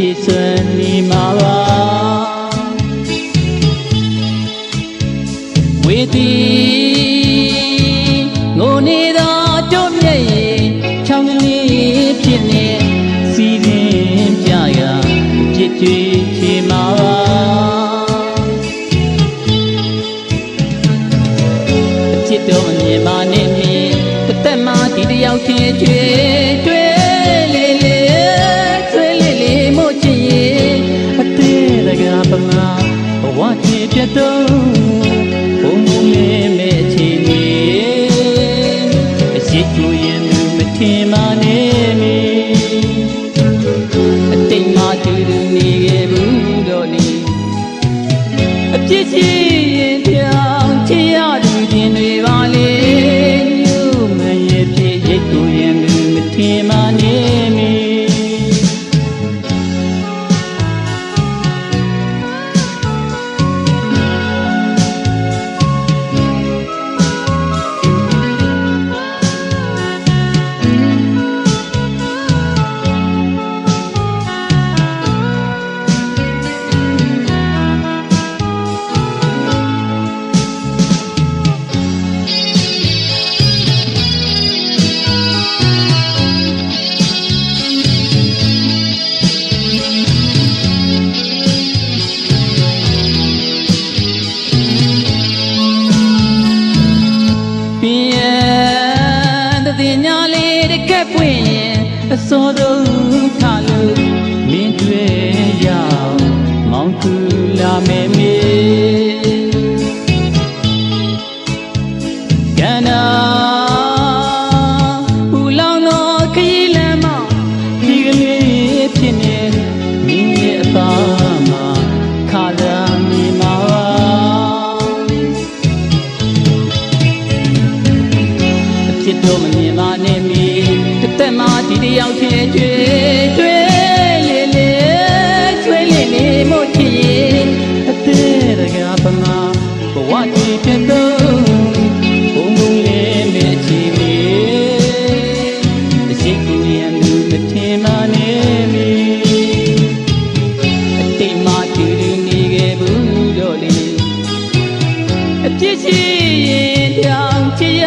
ဖြည့်စွမ်းနေမှာပါဝေတီငိုနေတော့တွမျက်ရည်ချောင်းလေးဖြစ်နေစီစဉ်ပြရာပြစ်ကြွေးချေမှာပါจิตတော်မြင်မာနေမြင်တစ်သက်မှဒီတယောက်ချင်းကျွေး ဝချစ်ပြတ်တော့ဘုံဘုံလေးမဲ့ချင်နေအရှိကျူရင်သူမထင်မှနေမီအတိတ်မှတူတူနေခဲ့ဘူးတော့နေအပြစ်ရှိ ရဲ့တည်ညာလေးတကက်ပွင့်ရင်အစောဆုံးထလို့မင်းတွေ့ရအောင်မောင်းသူလာမယ် အဖြစ်တော့မမြင်ပါနဲ့မီတစ်သက်မှဒီတယောက်ချင်းကျွေးကျွေးလေလေကျွေးလေလေမို့ချစ်ရင်အသေးတကားပမာဘဝကြည့်ပြတော့ဘုံဘုံလေးမဲ့ချီမီအရှိကူရံလူမထင်ပါနဲ့မီအတိတ်မှတူတူနေခဲ့ဘူးတော့လေအပြစ်ရှိရ